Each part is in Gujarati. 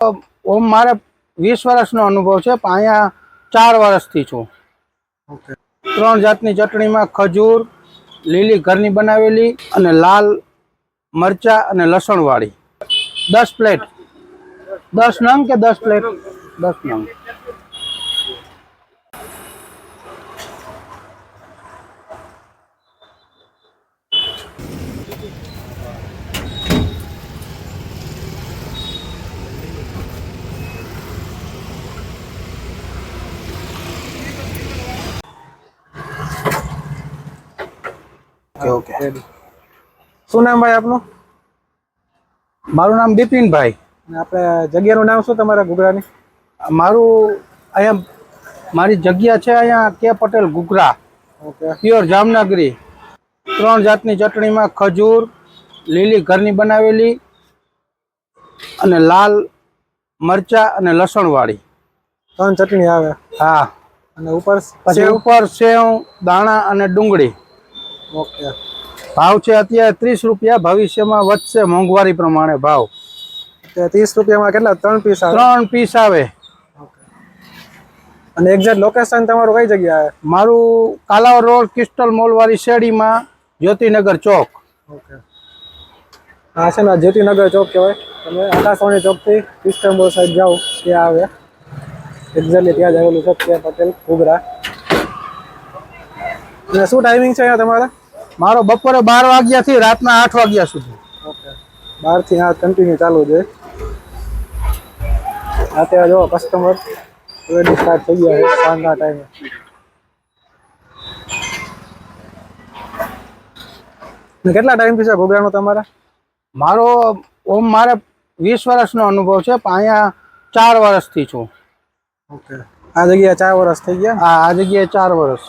ઓમ મારે વીસ વર્ષનો અનુભવ છે પણ અહીંયા ચાર વર્ષથી છું. ત્રણ જાતની ચટણીમાં ખજૂર લીલી ઘરની બનાવેલી અને લાલ મરચા અને લસણવાળી. દસ પ્લેટ. દસ નંગ કે દસ પ્લેટ? દસ નંગ. ઓકે રેડી શું નામ ભાઈ આપનું? મારું નામ બિપિનભાઈ. અને આપણે જગ્યાનું નામ શું તમારા ઘૂઘરાની? મારું અહીંયા મારી જગ્યા છે અહીંયા કે પટેલ ઘૂઘરા. ઓકે. પ્યોર જામનગરી. ત્રણ જાતની ચટણીમાં ખજૂર લીલી ઘરની બનાવેલી અને લાલ મરચા અને લસણવાળી. ત્રણ ચટણી આવે. હા. અને ઉપર પછી ઉપર સેવ દાણા અને ડુંગળી. ઓકે. ભાવ છે અત્યારે ત્રીસ રૂપિયા ભવિષ્યમાં વધશે મોંઘવારી પ્રમાણે ભાવ. ત્રીસ રૂપિયામાં કેટલા? ત્રણ પીસ આવે? ત્રણ પીસ આવે. અને એક્ઝેક્ટ લોકેશન તમારું કઈ જગ્યાએ? મારું કાલાવર રોડ ક્રિસ્ટલ મોલ વાળી શેરીમાં જ્યોતિનગર ચોક. ઓકે. હા છે ને જ્યોતિનગર ચોક કહેવાય. તમે આકાશવાણી ચોકથી ક્રિસ્ટમ્બો સાઈડ જાઓ ત્યાં આવે. એક્ઝેક્ટલી ત્યાં જ આવેલું છે પટેલ ઘૂઘરા. અને શું ટાઈમિંગ છે અહીંયા તમારે? મારો બપોરે બાર વાગ્યાથી રાતના આઠ વાગ્યા સુધી. ઓકે બારથી આ કન્ટિન્યુ ચાલુ છે. અત્યારે જો કસ્ટમર ઓલરેડી સ્ટાર્ટ થઈ ગયા છે સાંજના ટાઈમે ને કેટલા ટાઈમથી છે ઘૂઘરાનો તમારા? મારો ઓમ મારે વીસ વર્ષનો અનુભવ છે પણ અહીંયા ચાર વર્ષથી છું. ઓકે આ જગ્યાએ ચાર વર્ષ થઈ ગયા? હા આ જગ્યાએ ચાર વર્ષ.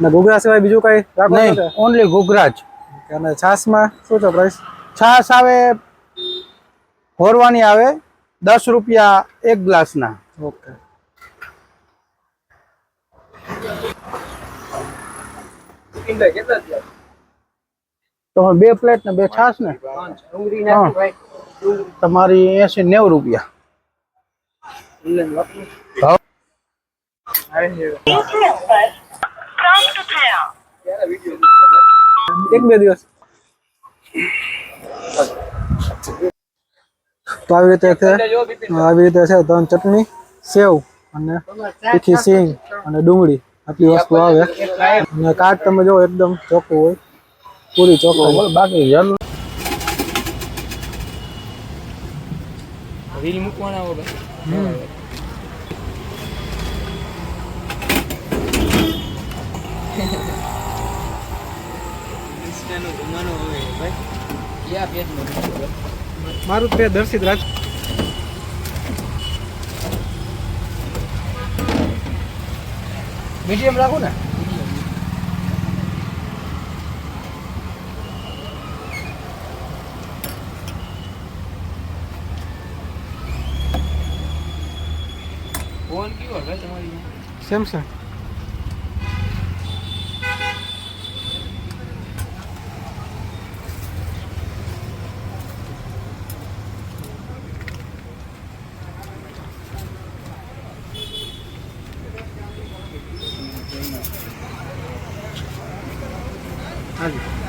ને ઘૂઘરા સિવાય બીજું કઈ રાખો નહીં? ઓનલી ઘૂઘરા જ. અને છાસમાં શું છે પ્રાઇસ છાસ આવે હોરવાની આવે દસ રૂપિયા એક ગ્લાસના. ઓકે. તમે બે પ્લેટ ને બે છાશ ને. તમારી એસી નેવું રૂપિયા. એક બે દિવસ. તો આવી રીતે છે આવી રીતે છે ત્રણ ચટણી સેવ અને તીખી સિંગ અને ડુંગળી. આટલી વસ્તુ આવે. અને કાટ તમે જો એકદમ ચોખ્ખું હોય. પૂરી ચોખ્ખાઈ બાકી રીલ મૂકવાના જરૂર મારું તે દર્શિત રાજ. મીડિયમ રાખો ને. સેમસંગ કયો કોઈ તમારી કરે 아.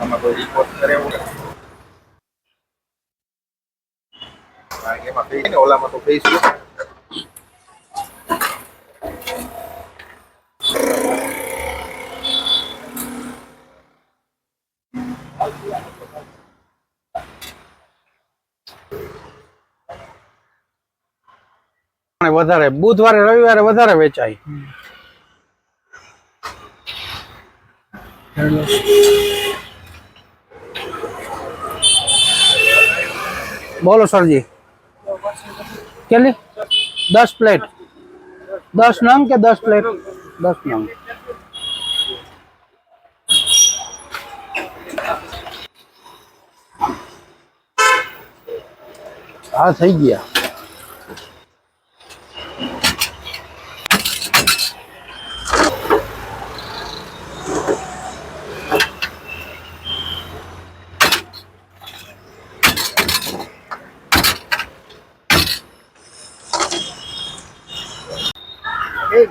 Amador e Porto Carioca. Face ને ઓલામાં તો face વધારે બુધવારે રવિવારે વધારે વેચાય. બોલો સરજી. કેટલી દસ પ્લેટ દસ નંગ કે દસ પ્લેટ દસ નંગ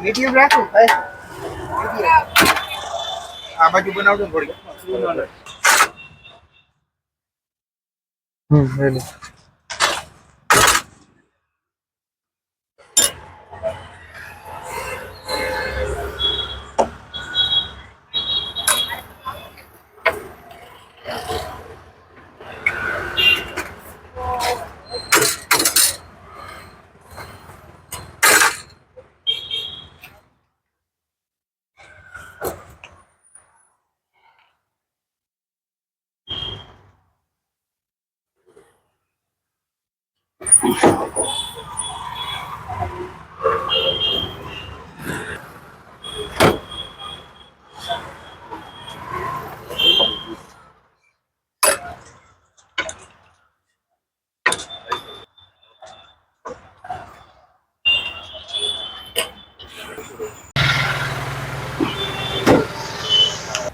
હા રાખું? ગયા આ બાજુ બનાવજો થોડી હમ રેડી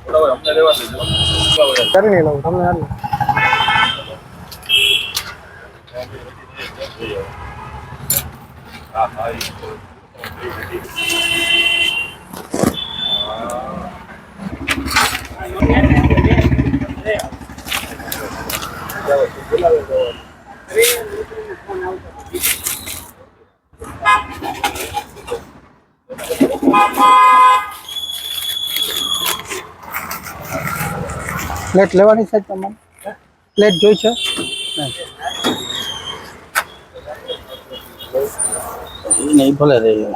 થોડા અમને રહેવા દેજો કરી નહીં લઉં તમને હાલ હા હા ઈ. પ્લેટ લેવાની છે તમારે? પ્લેટ જોઈ છે? નહીં ભલે રહી.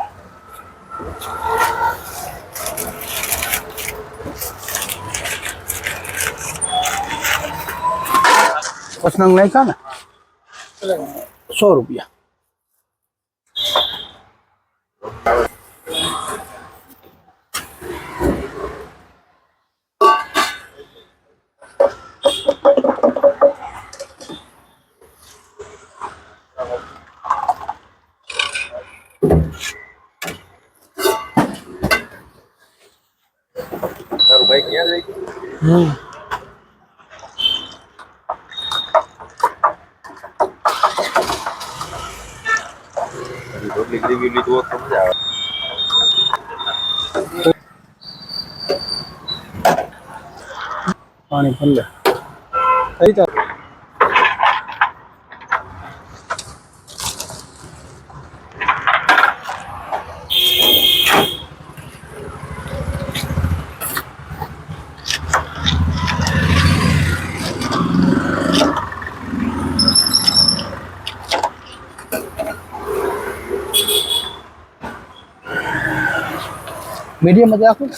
પસંગ નાખ્યા ને? સો રૂપિયા. બાઈક ક્યાં રહી ગયું રોટલી ગ્રેવી લીધું હોત તો મજા આવે. પાણી ભલે થઈ જાય. મીડિયમ જ રાખું.